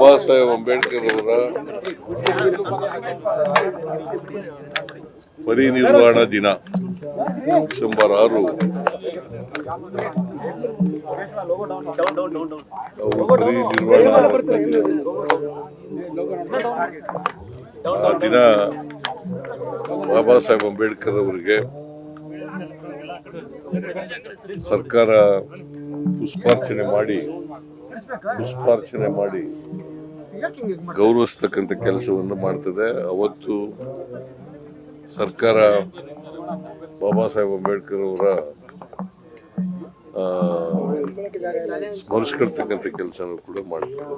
ಬಾಬಾ ಸಾಹೇಬ್ ಅಂಬೇಡ್ಕರ್ ಅವರ ಪರಿನಿರ್ವಾಣ ದಿನ, ಡಿಸೆಂಬರ್ ಆರು. ಪರಿನಿರ್ವಾಣ ಆ ದಿನ ಬಾಬಾ ಸಾಹೇಬ್ ಅಂಬೇಡ್ಕರ್ ಅವರಿಗೆ. ಸರ್ಕಾರ ಪುಷ್ಪಾರ್ಚನೆ ಮಾಡಿ ಪುಷ್ಪಾರ್ಚನೆ ಮಾಡಿ ಗೌರವಿಸ್ತಕ್ಕಂಥ ಕೆಲಸವನ್ನು ಮಾಡ್ತದೆ. ಅವತ್ತು ಸರ್ಕಾರ ಬಾಬಾ ಸಾಹೇಬ್ ಅಂಬೇಡ್ಕರ್ ಅವರ ಸ್ಮರಿಸ್ಕೊಳ್ತಕ್ಕಂಥ ಕೆಲಸನೂ ಕೂಡ ಮಾಡ್ತಾರೆ.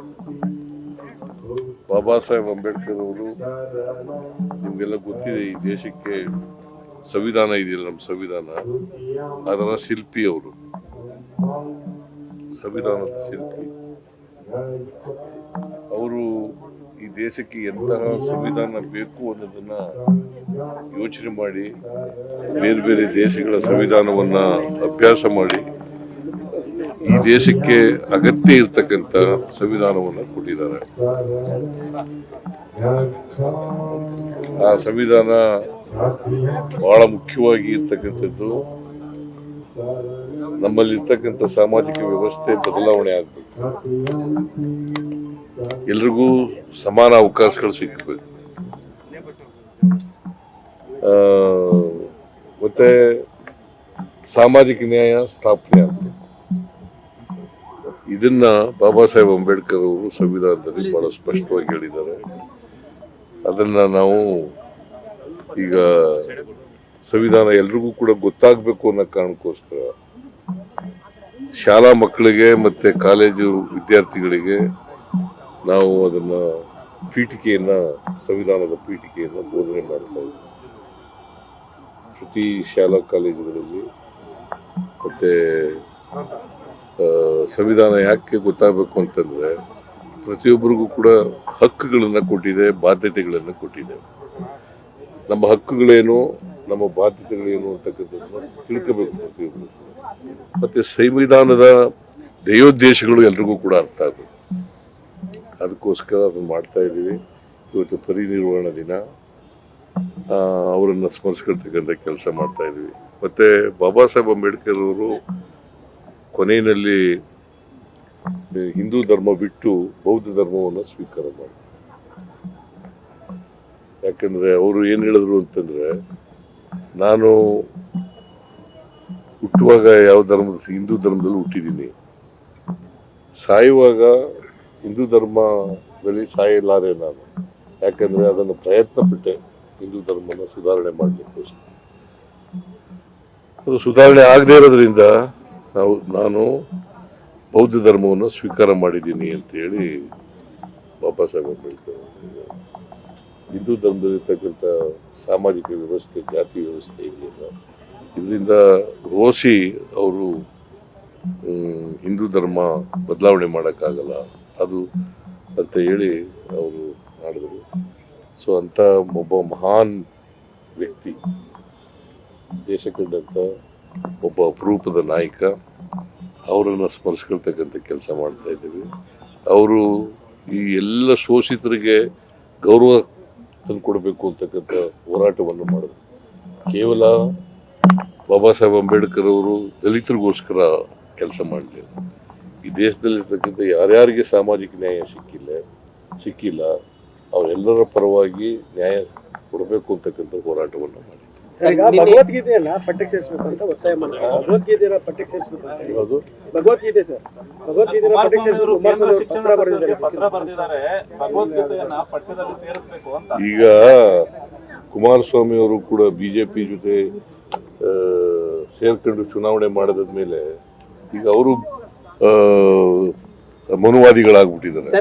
ಬಾಬಾ ಸಾಹೇಬ್ ಅಂಬೇಡ್ಕರ್ ಅವರು, ನಿಮಗೆಲ್ಲ ಗೊತ್ತಿದೆ, ಈ ದೇಶಕ್ಕೆ ಸಂವಿಧಾನ ಇದೆಯಲ್ಲ ನಮ್ಮ ಸಂವಿಧಾನ? ಅದರ ಶಿಲ್ಪಿ ಅವರು. ಸಂವಿಧಾನದ ಶಿಲ್ಪಿ. ಅವರು ಈ ದೇಶಕ್ಕೆ ಎಂತಹ ಸಂವಿಧಾನ ಬೇಕು ಅನ್ನೋದನ್ನ ಯೋಚನೆ ಮಾಡಿ, ಬೇರೆ ಬೇರೆ ದೇಶಗಳ ಸಂವಿಧಾನವನ್ನ ಅಭ್ಯಾಸ ಮಾಡಿ, ಈ ದೇಶಕ್ಕೆ ಅಗತ್ಯ ಇರ್ತಕ್ಕಂಥ ಸಂವಿಧಾನವನ್ನ ಕೊಟ್ಟಿದ್ದಾರೆ. ಆ ಸಂವಿಧಾನ ಬಹಳ ಮುಖ್ಯವಾಗಿ ಇರ್ತಕ್ಕಂಥದ್ದು ನಮ್ಮಲ್ಲಿರ್ತಕ್ಕಂಥ ಸಾಮಾಜಿಕ ವ್ಯವಸ್ಥೆ ಬದಲಾವಣೆ ಆಗ್ಬೇಕು. ಎಲ್ರಿಗೂ ಸಮಾನ ಅವಕಾಶಗಳು ಸಿಕ್ಕಬೇಕು ಆ, ಮತ್ತೆ ಸಾಮಾಜಿಕ ನ್ಯಾಯ ಸ್ಥಾಪನೆ ಆಗಬೇಕು. ಇದನ್ನ ಬಾಬಾ ಸಾಹೇಬ್ ಅಂಬೇಡ್ಕರ್ ಅವರು ಸಂವಿಧಾನದಲ್ಲಿ ಬಹಳ ಸ್ಪಷ್ಟವಾಗಿ ಹೇಳಿದ್ದಾರೆ. ಅದನ್ನ ನಾವು ಈಗ ಸಂವಿಧಾನ ಎಲ್ರಿಗೂ ಕೂಡ ಗೊತ್ತಾಗಬೇಕು ಅನ್ನೋ ಕಾರಣಕ್ಕೋಸ್ಕರ ಶಾಲಾ ಮಕ್ಕಳಿಗೆ ಮತ್ತೆ ಕಾಲೇಜು ವಿದ್ಯಾರ್ಥಿಗಳಿಗೆ ನಾವು ಅದನ್ನು ಪೀಠಿಕೆಯನ್ನು, ಸಂವಿಧಾನದ ಪೀಠಿಕೆಯನ್ನು ಬೋಧನೆ ಮಾಡ್ತಾ ಪ್ರತಿ ಶಾಲಾ ಕಾಲೇಜುಗಳಲ್ಲಿ ಮತ್ತು ಸಂವಿಧಾನ ಯಾಕೆ ಗೊತ್ತಾಗಬೇಕು ಅಂತಂದರೆ ಪ್ರತಿಯೊಬ್ಬರಿಗೂ ಕೂಡ ಹಕ್ಕುಗಳನ್ನು ಕೊಟ್ಟಿದೆ, ಬಾಧ್ಯತೆಗಳನ್ನು ಕೊಟ್ಟಿದೆ. ನಮ್ಮ ಹಕ್ಕುಗಳೇನು, ನಮ್ಮ ಬಾಧ್ಯತೆಗಳೇನು ಅಂತಕ್ಕಂಥದ್ದು ತಿಳ್ಕೋಬೇಕು ಪ್ರತಿಯೊಬ್ಬರು. ಮತ್ತು ಸಂವಿಧಾನದ ದೇಯೋದ್ದೇಶಗಳು ಎಲ್ರಿಗೂ ಕೂಡ ಅರ್ಥ ಆಗಬೇಕು. ಅದಕ್ಕೋಸ್ಕರ ಅದನ್ನು ಮಾಡ್ತಾ ಇದ್ದೀವಿ. ಇವತ್ತು ಪರಿನಿರ್ವಾಣ ದಿನ. ಅವರನ್ನು ಸ್ಮರಿಸ್ಕೊಳ್ತಕ್ಕಂಥ ಕೆಲಸ ಮಾಡ್ತಾ ಇದ್ದೀವಿ. ಮತ್ತು ಬಾಬಾ ಸಾಹೇಬ್ ಅಂಬೇಡ್ಕರ್ ಅವರು ಕೊನೆಯಲ್ಲಿ ಹಿಂದೂ ಧರ್ಮ ಬಿಟ್ಟು ಬೌದ್ಧ ಧರ್ಮವನ್ನು ಸ್ವೀಕಾರ ಮಾಡಿ ಯಾಕಂದರೆ ಅವರು ಏನು ಹೇಳಿದ್ರು ಅಂತಂದರೆ, ನಾನು ಹುಟ್ಟುವಾಗ ಯಾವ ಧರ್ಮದ, ಹಿಂದೂ ಧರ್ಮದಲ್ಲಿ ಹುಟ್ಟಿದ್ದೀನಿ. ಸಾಯುವಾಗ ಹಿಂದೂ ಧರ್ಮದಲ್ಲಿ ಸಾಯಲಾರೆ ನಾನು. ಯಾಕಂದರೆ ಅದನ್ನು ಪ್ರಯತ್ನ ಪಟ್ಟೆ ಹಿಂದೂ ಧರ್ಮನ ಸುಧಾರಣೆ ಮಾಡಲಿಕ್ಕೋಸ್ಕರ ಅದು ಸುಧಾರಣೆ ಆಗದೇ ಇರೋದ್ರಿಂದ ನಾವು, ನಾನು ಬೌದ್ಧ ಧರ್ಮವನ್ನು ಸ್ವೀಕಾರ ಮಾಡಿದ್ದೀನಿ ಅಂತ ಹೇಳಿ ಬಾಬಾ ಸಾಹೇಬ್ ಅಂಬೇಡ್ಕರ್ ಹಿಂದೂ ಧರ್ಮದಲ್ಲಿರ್ತಕ್ಕಂಥ ಸಾಮಾಜಿಕ ವ್ಯವಸ್ಥೆ, ಜಾತಿ ವ್ಯವಸ್ಥೆ ಇದೆಯಲ್ಲ, ಇದರಿಂದ ರೋಸಿ ಅವರು ಹಿಂದೂ ಧರ್ಮ ಬದಲಾವಣೆ ಮಾಡೋಕ್ಕಾಗಲ್ಲ. ಅದು ಅಂತ ಹೇಳಿ ಅವರು ಮಾಡಿದರು ಸೊ ಅಂತ ಒಬ್ಬ ಮಹಾನ್ ವ್ಯಕ್ತಿ ದೇಶ ಒಬ್ಬ ಅಪರೂಪದ ನಾಯಕ, ಅವರನ್ನು ಸ್ಮರಿಸ್ಕೊಳ್ತಕ್ಕಂಥ ಕೆಲಸ ಮಾಡ್ತಾ ಇದ್ದೀವಿ. ಅವರು ಈ ಎಲ್ಲ ಶೋಷಿತರಿಗೆ ಗೌರವ ತಂದುಕೊಡ್ಬೇಕು ಅಂತಕ್ಕಂಥ ಹೋರಾಟವನ್ನು ಮಾಡಿದ್ರು. ಕೇವಲ ಬಾಬಾ ಸಾಹೇಬ್ ಅಂಬೇಡ್ಕರ್ ಅವರು ದಲಿತರಿಗೋಸ್ಕರ ಕೆಲಸ ಮಾಡಲಿಲ್ಲ. ಈ ದೇಶದಲ್ಲಿರ್ತಕ್ಕಂಥ ಯಾರ್ಯಾರಿಗೆ ಸಾಮಾಜಿಕ ನ್ಯಾಯ ಸಿಕ್ಕಿಲ್ಲ ಸಿಕ್ಕಿಲ್ಲ ಅವರೆಲ್ಲರ ಪರವಾಗಿ ನ್ಯಾಯ ಕೊಡಬೇಕು ಅಂತಕ್ಕಂಥ ಹೋರಾಟವನ್ನು ಮಾಡಿ ಸರ್, ಈಗ ಭಗವದ್ಗೀತೆಯನ್ನ ಪಠ್ಯಕ್ಕೆ ಸೇರಿಸಬೇಕು ಅಂತ ಒತ್ತಾಯ ಮಾಡ್ತಾರೆ ಭಗವದ್ಗೀತೆಯನ್ನ ಪಠ್ಯಕ್ಕೆ ಸೇರಿಸಬೇಕು ಅಂತ ಹೇಳಿ. ಭಗವದ್ಗೀತೆ ಸರ್. ಭಗವದ್ಗೀತೆನ ಪಠ್ಯಕ್ಕೆ ಸೇರಿಸಬೇಕು. ಕುಮಾರಸ್ವಾಮಿ ಅವರು ಪತ್ರ ಬರೆದಿದ್ದಾರೆ. ಪತ್ರ ಬರೆದಿದ್ದಾರೆ. ಭಗವದ್ಗೀತೆಯನ್ನ ಪಠ್ಯದಲ್ಲಿ ಸೇರಿಸಬೇಕು ಅಂತ. ಈಗ ಕುಮಾರಸ್ವಾಮಿ ಅವರು ಕೂಡ ಬಿಜೆಪಿ ಜೊತೆ ಸೇರ್ಕೊಂಡು ಚುನಾವಣೆ ಮಾಡಿದ ಮೇಲೆ ಈಗ ಅವರು ಮನುವಾದಿಗಳಾಗ್ಬಿಟ್ಟಿದ್ದಾರೆ.